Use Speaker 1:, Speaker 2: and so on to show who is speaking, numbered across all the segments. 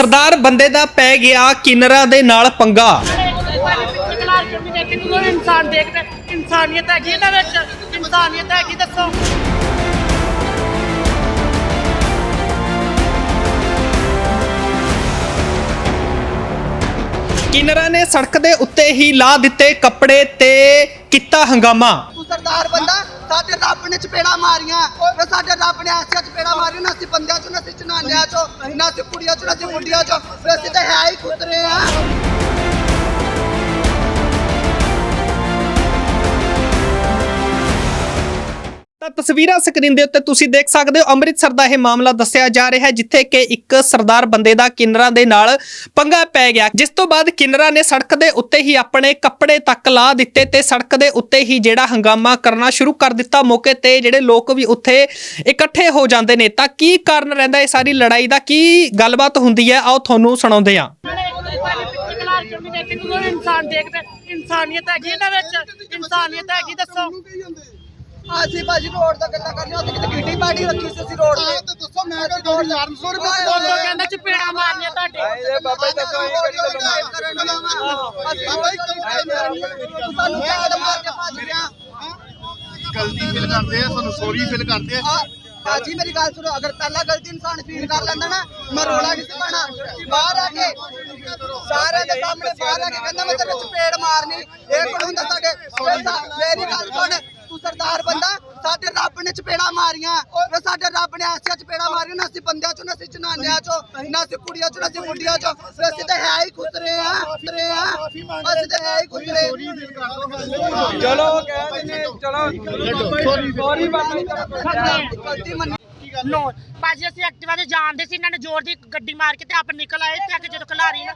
Speaker 1: ਸਰਦਾਰ ਬੰਦੇ ਦਾ ਪੈ ਗਿਆ ਕਿਨਰਾ ਦੇ ਨਾਲ ਪੰਗਾ।
Speaker 2: ਇਨਸਾਨ ਦੇਖਦੇ ਇਨਸਾਨੀਅਤ ਹੈਗੀ ਇਹਨਾਂ ਵਿੱਚ ਇਨਸਾਨੀਅਤ ਹੈਗੀ ਦੱਸੋ
Speaker 1: ਕਿਨਰਾ ਨੇ ਸੜਕ ਦੇ ਉੱਤੇ ਹੀ ਲਾ ਦਿੱਤੇ ਕੱਪੜੇ ਤੇ ਕੀਤਾ ਹੰਗਾਮਾ।
Speaker 3: ਸਰਦਾਰ ਬੰਦਾ ਸਾਡੇ ਰੱਬ ਨੇ ਚਪੇੜਾ ਮਾਰੀਆਂ। ਫਿਰ ਸਾਡੇ ਰੱਬ ਨੇ ਐਸੀਆਂ ਚਪੇੜਾ ਮਾਰੀਆਂ, ਨਾ ਅਸੀਂ ਬੰਦਿਆਂ ਚੋਂ, ਨਾ ਅਸੀਂ ਚਨਾਨਿਆਂ ਚੋਂ, ਨਾ ਅਸੀਂ ਕੁੜੀਆਂ ਚੋਂ, ਨਾ ਅਸੀਂ ਮੁੰਡਿਆਂ ਚੋਂ। ਫਿਰ ਅਸੀਂ ਤਾਂ ਹੈ ਹੀ ਕੁੱਤਰੇ ਆ।
Speaker 1: ਤਸਵੀਰਾਂ ਸਕਰੀਨ ਦੇ ਉੱਤੇ ਤੁਸੀਂ ਦੇਖ ਸਕਦੇ ਹੋ, ਅੰਮ੍ਰਿਤਸਰ ਦਾ ਇਹ ਮਾਮਲਾ ਦੱਸਿਆ ਜਾ ਰਿਹਾ ਹੈ, ਜਿੱਥੇ ਕਿ ਇੱਕ ਸਰਦਾਰ ਬੰਦੇ ਦਾ ਕਿੰਨਰਾ ਦੇ ਨਾਲ ਪੰਗਾ ਪੈ ਗਿਆ। ਜਿਸ ਤੋਂ ਬਾਅਦ ਕਿੰਨਰਾ ਨੇ ਸੜਕ ਦੇ ਉੱਤੇ ਹੀ ਆਪਣੇ ਕੱਪੜੇ ਤੱਕ ਲਾ ਦਿੱਤੇ ਤੇ ਸੜਕ ਦੇ ਉੱਤੇ ਹੀ ਜਿਹੜਾ ਹੰਗਾਮਾ ਕਰਨਾ ਸ਼ੁਰੂ ਕਰ ਦਿੱਤਾ ਮੌਕੇ ਤੇ ਜਿਹੜੇ ਲੋਕ ਵੀ ਉੱਥੇ ਇਕੱਠੇ ਹੋ ਜਾਂਦੇ ਨੇ। ਤਾਂ ਕੀ ਕਾਰਨ ਰਹਿੰਦਾ ਇਹ ਸਾਰੀ ਲੜਾਈ ਦਾ? ਕੀ ਗੱਲਬਾਤ ਹੁੰਦੀ ਹੈ? ਆਓ ਤੁਹਾਨੂੰ ਸੁਣਾਉਂਦੇ ਆ
Speaker 2: ਇਨਸਾਨ ਦੇਖਦੇ, ਇਨਸਾਨੀਅਤ ਹੈਗੀ ਇਹਨਾਂ ਵਿੱਚ। ਇਨਸਾਨੀਅਤ ਹੈਗੀ, ਦੱਸੋ।
Speaker 3: ਅਸੀਂ ਭਾਜੀ ਰੋਡ ਦਾ ਗੱਲਾਂ ਕਰਨੀਆਂ ਉੱਥੇ ਕਿਤੇ ਕਿੱਟੀ ਪਾਰਟੀ ਰੱਖੀ ਸੀ ਅਸੀਂ ਰੋਡ ਤੇ। ਤੇ ਦੱਸੋ ਮੈਂ ਤਾਂ 400 ਰੁਪਏ
Speaker 2: ਉਦੋਂ ਕਹਿੰਦਾ ਚਪੇੜਾ ਮਾਰਨੀਆਂ ਤੁਹਾਡੇ
Speaker 3: ਬਾਬਾ ਜੀ ਦਾ ਸਾਨੂੰ ਕਿਹੜਾ ਮਾਰ ਕੇ ਭੱਜ ਗਿਆ?
Speaker 4: ਗਲਤੀ ਫੀਲ ਕਰਦੇ ਆ ਸਾਨੂੰ ਸੌਰੀ ਫੀਲ ਕਰਦੇ ਆ।
Speaker 3: ਬਾਜੀ ਮੇਰੀ ਗੱਲ ਸੁਣੋ ਅਗਰ ਪਹਿਲਾਂ ਗਲਤੀ ਇਨਸਾਨ ਫੀਲ ਕਰ ਲੈਂਦਾ ਨਾ ਮੈਂ ਰੋਲਾ ਨਹੀਂ ਪਾਣਾ ਬਾਹਰ ਆ ਕੇ ਸਾਰੇ ਦੇ ਸਾਹਮਣੇ ਬਾਹਰ ਆ ਕੇ ਕਹਿੰਦਾ ਮੈਂ ਤੇਰੇ ਚਪੇੜ ਮਾਰਨੀ। ਇਹ ਕੋਣ ਹੁੰਦਾ ਸਾਡੇ? ਮੇਰੀ ਗੱਲ ਸੁਣ ਤੂੰ ਸਰਦਾਰ ਬੰਦਾ ਸਾਡੇ ਰੱਬ ਨੇ ਚਪੇੜਾ ਮਾਰੀਆਂ। ਤੇ ਸਾਡੇ ਰੱਬ ਨੇ ਐਸੀਆਂ ਚਪੇੜਾ ਮਾਰੀਆਂ ਨਾ ਅਸੀਂ ਬੰਦਿਆਂ ਚੋਂ ਨਾ ਅਸੀਂ ਜਨਾਨਿਆਂ ਚੋਂ ਨਾ ਅਸੀਂ ਕੁੜੀਆਂ ਚੋਂ ਨਾ ਅਸੀਂ ਮੁੰਡਿਆਂ ਚੋਂ। ਅਸੀਂ ਤਾਂ ਹੈ ਹੀ ਖੁਦਰੇ ਆ ਖੁਦਰੇ ਆ। ਅਸੀਂ ਤਾਂ ਹੈ ਹੀ ਖੁਦਰੇ
Speaker 4: ਚਲੋ ਕਹਿ ਦਿੰਦੇ ਚਲੋ। ਸੌਰੀ
Speaker 3: ਗਲਤੀ ਮੰਨੀ।
Speaker 2: ਨੋ ਬਾਜੀ ਅਸੀਂ ਐਕਟਿਵਾ ਤੇ ਜਾਣਦੇ ਸੀ ਇਹਨਾਂ ਨੇ ਜ਼ੋਰ ਦੀ ਗੱਡੀ ਮਾਰ ਕੇ ਤੇ ਆਪ ਨਿਕਲ ਆਏ ਤੇ ਅੱਗੇ ਜਦੋਂ ਖਲਾਰੀ ਨਾ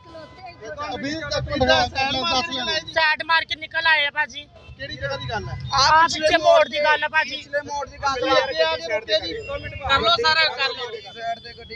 Speaker 4: ਅਭੀ ਤੱਕ ਦੱਸ ਲੈਣੇ
Speaker 2: ਸਾਈਡ ਮਾਰ ਕੇ ਨਿਕਲ ਆਏ ਆ ਬਾਜੀ
Speaker 4: ਕਿਹੜੀ ਜਗ੍ਹਾ ਦੀ ਗੱਲ ਹੈ?
Speaker 2: ਆ ਪਿੱਛੇ ਮੋੜ ਦੀ ਗੱਲ ਆ ਬਾਜੀ
Speaker 3: ਪਿਛਲੇ ਮੋੜ ਦੀ ਗੱਲ ਆ।
Speaker 2: ਕਰ ਲੋ ਸਾਰਾ ਕਰ ਲੋ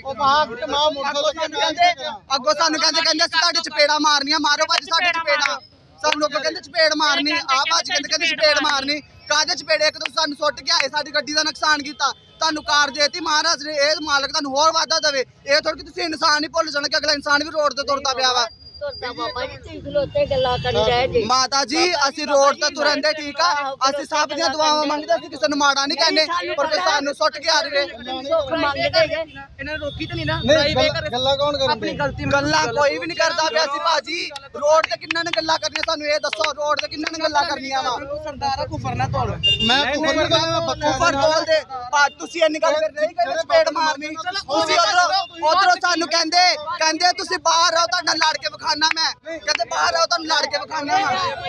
Speaker 4: ਉਹ ਮਾਂ ਮਾਂ ਮੋਟਰ
Speaker 3: ਸਾਨੂੰ ਕਹਿੰਦੇ ਅੱਗੋਂ ਸਾਨੂੰ ਕਹਿੰਦੇ ਕਹਿੰਦੇ ਅਸੀਂ ਤੁਹਾਡੇ ਚਪੇੜਾ ਮਾਰਨੀਆਂ। ਮਾਰੋ ਭਾਜੀ ਸਾਡੇ ਚਪੇੜਾ। ਸਾਨੂੰ ਲੋਕ ਕਹਿੰਦੇ ਚਪੇੜ ਮਾਰਨੀ। ਆ ਭਾਜੀ ਕਹਿੰਦੇ ਕਹਿੰਦੇ ਚਪੇੜ ਮਾਰਨੀ। ਕਾਹਦੇ ਚਪੇੜੇ? ਇੱਕ ਤਾਂ ਸਾਨੂੰ ਸੁੱਟ ਕੇ ਆਏ ਸਾਡੀ ਗੱਡੀ ਦਾ ਨੁਕਸਾਨ ਕੀਤਾ। ਤੁਹਾਨੂੰ ਕਾਰ ਦੇਤੀ। ਮਹਾਰਾਜ ਨੇ ਇਹ ਮਾਲਕ ਤੁਹਾਨੂੰ ਹੋਰ ਵਾਧਾ ਦੇਵੇ। ਇਹ ਥੋੜੀ ਕਿ ਤੁਸੀਂ ਇਨਸਾਨ ਹੀ ਭੁੱਲ ਜਾਣਾ ਕਿ ਅਗਲਾ ਇਨਸਾਨ ਵੀ ਰੋਡ ਤੇ ਤੁਰਦਾ ਪਿਆ ਵਾ।
Speaker 5: ਤੁਰਦਾ ਬਾਬਾ ਜੀ ਤੁਸੀਂ ਖਲੋਤੇ ਗੱਲਾਂ ਕਰੀ ਜਾਏ ਜੀ।
Speaker 3: ਮਾਤਾ ਜੀ ਅਸੀਂ ਰੋਡ ਤੇ ਤੁਰਨ ਦੇ ਠੀਕ ਆ। ਅਸੀਂ ਸਭ ਦੀਆਂ ਦੁਆਵਾਂ ਮੰਗਦੇ ਅਸੀਂ ਕਿਸੇ ਨੂੰ ਮਾੜਾ ਨਹੀਂ ਕਹਿੰਦੇ ਪਰ ਕੋਈ ਸਾਨੂੰ ਸੁੱਟ ਕੇ ਆ ਜਾਵੇ।
Speaker 5: ਸੁੱਖ ਮੰਗਦੇ ਜੇ
Speaker 2: ਇਹਨਾਂ ਨੇ ਰੋਕੀ ਤਾਂ ਨਹੀਂ ਨਾ
Speaker 4: ਗੱਲਾਂ ਕੌਣ ਕਰਦੇ
Speaker 3: ਗਲਤੀ ਗੱਲਾਂ ਕੋਈ ਵੀ ਨਹੀਂ ਕਰਦਾ ਪਿਆ ਸੀ ਭਾਜੀ। ਰੋਡ ਤੇ ਕਿੰਨਾਂ ਨੇ ਗੱਲਾਂ ਕਰਨੀਆਂ ਸਾਨੂੰ ਇਹ ਦੱਸੋ ਰੋਡ ਤੇ ਕਿੰਨਾਂ ਨੇ ਗੱਲਾਂ ਕਰਨੀਆਂ ਵਾ? ਸਰਦਾਰਾ ਕੁਫਰ ਨਾ ਤੋਲ।
Speaker 4: ਮੈਂ ਕੁਫਰ ਨਹੀਂ ਕਰਦਾ ਮੈਂ
Speaker 3: ਕੁਫਰ ਤੋਲ ਦੇ। ਭਾ ਤੁਸੀਂ ਇੰਨੀ ਗੱਲ ਫਿਰ ਨਹੀਂ ਕਹਿੰਦੇ ਚਪੇੜ ਮਾਰਨੀ? ਤੁਸੀਂ ਉਧਰੋਂ ਉਧਰੋਂ ਸਾਨੂੰ ਕਹਿੰਦੇ ਕਹਿੰਦੇ ਤੁਸੀਂ ਬਾਹਰ ਆਓ ਤੁਹਾਡਾ ਲੜ ਕੇ ਵਿਖਾਣਾ ਮੈਂ। ਕਹਿੰਦੇ ਬਾਹਰ ਆਓ ਤੁਹਾਨੂੰ ਲੜ ਕੇ ਵਿਖਾਣਾ ਮੈਂ।